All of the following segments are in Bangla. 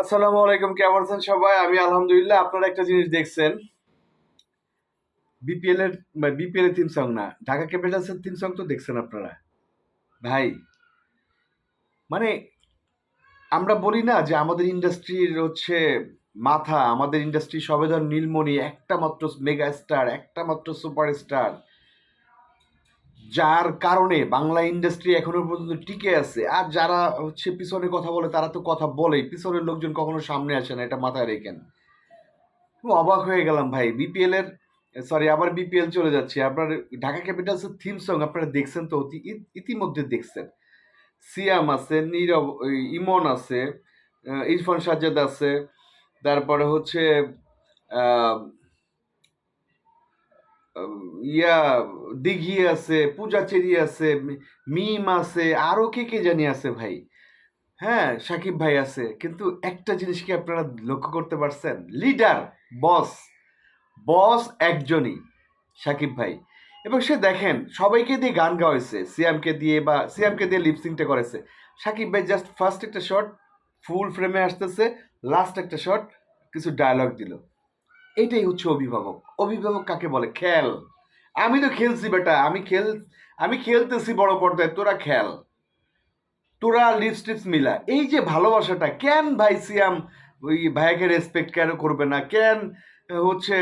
আসসালামু আলাইকুম, কেমন আছেন সবাই? আমি আলহামদুলিল্লাহ, আপনারা একটা জিনিস দেখছেন। বিপিএল এর বিপিএল এর থিম সং না, ঢাকা ক্যাপিটালস এর থিম সং তো দেখছেন আপনারা। ভাই মানে আমরা বলি না যে আমাদের ইন্ডাস্ট্রির হচ্ছে মাথা, আমাদের ইন্ডাস্ট্রি সবেদন নীলমণি একটা মাত্র মেগা স্টার একটা মাত্র সুপার স্টার যার কারণে বাংলা ইন্ডাস্ট্রি এখনও পর্যন্ত টিকে আছে। আর যারা হচ্ছে পিছনে কথা বলে, তারা তো কথা বলেই। পিছনের লোকজন কখনো সামনে আসে না, এটা মাথায় রেখেন। অবাক হয়ে গেলাম ভাই। বিপিএল এর সরি আবার বিপিএল চলে যাচ্ছে। আপনার ঢাকা ক্যাপিটালস এর থিম সং আপনারা দেখছেন তো? ইতিমধ্যে দেখছেন। সিয়াম আছে, নীরব ইমন আছে ইরফান সাজ্জাদ আছে, তারপরে হচ্ছে ইয়া, দিঘি আছে, পূজাচেরি আছে মিম আছে, আরও কে কে জানি আছে ভাই। হ্যাঁ সাকিব ভাই আছে, কিন্তু একটা জিনিস কি আপনারা লক্ষ্য করতে পারছেন? লিডার, বস বস একজনই, সাকিব ভাই। এবং সে দেখেন, সবাইকে দিয়ে গান গাওয়াইছে, সিয়ামকে দিয়ে বা সিয়ামকে দিয়ে লিপসিংটা করেছে সাকিব ভাই জাস্ট ফার্স্ট একটা শট ফুল ফ্রেমে আসতেছে লাস্ট একটা শট কিছু ডায়লগ দিল। এটাই হচ্ছে অভিভাবক। অভিভাবক কাকে বলে? খেল। আমি তো খেলছি বেটা, আমি খেল, আমি খেলতেছি বড় পর্দায়, তোরা খেল। তোরা লিপস টিপস মিলা। এই যে ভালোবাসাটা, কেন ভাই সিয়াম ওই ভাইয়াকে রেসপেক্ট কেন করবে না? কেন হচ্ছে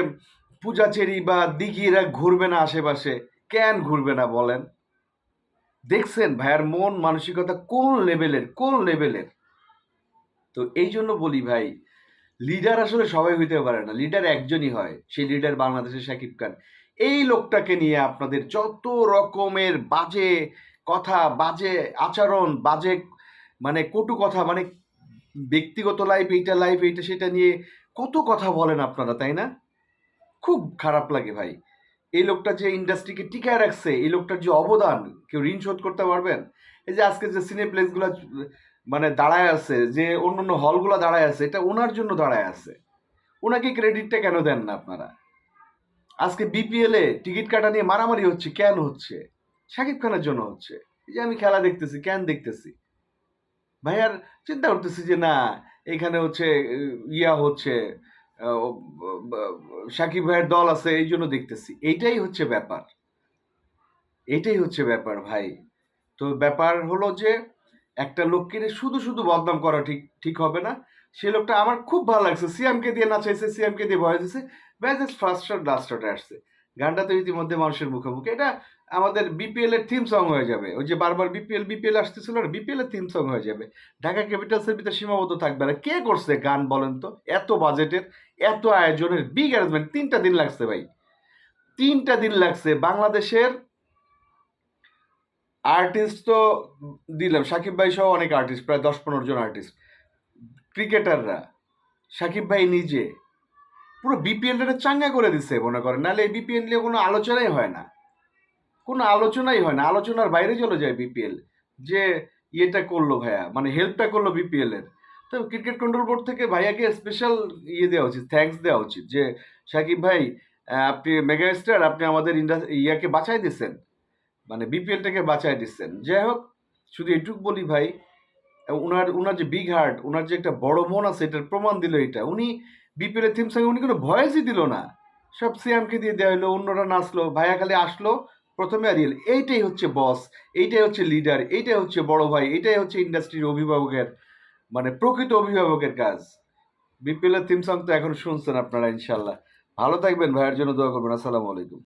পূজাচেরি বা দিঘিরা ঘুরবে না আশেপাশে? কেন ঘুরবে না বলেন? দেখছেন ভাইয়ার মন, মানসিকতা কোন লেভেলের কোন লেভেলের তো এই জন্য বলি ভাই লিডার আসলে সবাই হইতে পারে না। লিডার একজনই হয়, সেই লিডার বাংলাদেশের শাকিব খান এই লোকটাকে নিয়ে আপনাদের যত রকমের বাজে কথা, বাজে আচরণ, বাজে মানে কটু কথা মানে ব্যক্তিগত লাইফ এইটা লাইফ এইটা সেটা নিয়ে কত কথা বলেন আপনারা, তাই না? খুব খারাপ লাগে ভাই। এই লোকটা যে ইন্ডাস্ট্রিকে টিকায় রাখছে, এই লোকটার যে অবদান, কেউ ঋণ শোধ করতে পারবেন? এই যে আজকে যে সিনে প্লেসগুলো মানে দাঁড়ায় আছে, যে অন্য অন্য হলগুলো দাঁড়ায় আছে, এটা ওনার জন্য দাঁড়ায় আছে। ওনাকে ক্রেডিটটা কেন দেন না আপনারা? আজকে বিপিএল টিকিট কাটা নিয়ে মারামারি হচ্ছে, কেন হচ্ছে? শাকিব খানের জন্য হচ্ছে। এই যে আমি খেলা দেখতেছি, কেন দেখতেছি? ভাই আর চিন্তা করতেছি যে না, এখানে হচ্ছে, ইয়া হচ্ছে সাকিব ভাইয়ের দল আছে, এই জন্য দেখতেছি। এইটাই হচ্ছে ব্যাপার। এইটাই হচ্ছে ব্যাপার ভাই। তো ব্যাপার হলো যে একটা লোককে শুধু শুধু বদনাম করা ঠিক ঠিক হবে না। সে লোকটা আমার খুব ভালো লাগছে। সিএমকে দিয়ে নাচাইছে সিএমকে দিয়ে ভয় দিছে। ব্যাস ফার্স্ট শট লাস্ট শটে আসছে। গানটা তো ইতিমধ্যে মানুষের মুখে মুখে এটা আমাদের বিপিএল এর থিম সং হয়ে যাবে। ওই যে বারবার বিপিএল বিপিএল আসতেছিল না বিপিএল এর থিম সং হয়ে যাবে। ঢাকা ক্যাপিটালসের ভিতরে সীমাবদ্ধ থাকবে না। কে করছে গান বলেন তো? এত বাজেটের, এত আয়োজনের বিগ অ্যারেঞ্জমেন্ট তিনটা দিন লাগছে ভাই। তিনটা দিন লাগছে। বাংলাদেশের আর্টিস্ট তো দিলাম। সাকিব ভাই সহ অনেক আর্টিস্ট প্রায় দশ পনেরো জন আর্টিস্ট ক্রিকেটাররা সাকিব ভাই নিজে। পুরো বিপিএলটা চাঙ্গা করে দিচ্ছে মনে করেন। নাহলে এই বিপিএল নিয়ে কোনো আলোচনাই হয় না। কোনো আলোচনাই হয় না। আলোচনার বাইরে চলে যায় বিপিএল যে ইয়েটা করল ভাইয়া মানে হেল্পটা করল বিপিএল এর। তো ক্রিকেট কন্ট্রোল বোর্ড থেকে ভাইয়াকে স্পেশাল ইয়ে দেওয়া উচিত থ্যাঙ্কস দেওয়া উচিত যে, সাকিব ভাই আপনি মেগা স্টার আপনি আমাদের ইন্ডাস্ট্রি ইয়াকে বাঁচাই দিচ্ছেন মানে বিপিএলটাকে বাঁচাই দিচ্ছেন। যাই হোক, শুধু এটুক বলি ভাই ওনার ওনার যে বিগ হার্ট ওনার যে একটা বড় মন আছে, এটার প্রমাণ দিল এটা উনি বিপিএল এর থিম সঙ্গে উনি কোনো ভয়েসই দিল না। সব সিএমকে দিয়ে দেওয়া হলো অন্যরা নাচলো, ভাইয়া খালি আসলো, প্রথমে আরিয়েল এইটাই হচ্ছে বস এইটাই হচ্ছে লিডার এইটাই হচ্ছে বড় ভাই, এইটাই হচ্ছে ইন্ডাস্ট্রির অভিভাবকের মানে প্রকৃত অভিভাবকের কাজ। বিপিএল এর থিম সং তো এখন শুনছেন আপনারা ইনশাল্লাহ ভালো থাকবেন, ভাইয়ের জন্য দোয়া করবেন। আসসালামু আলাইকুম।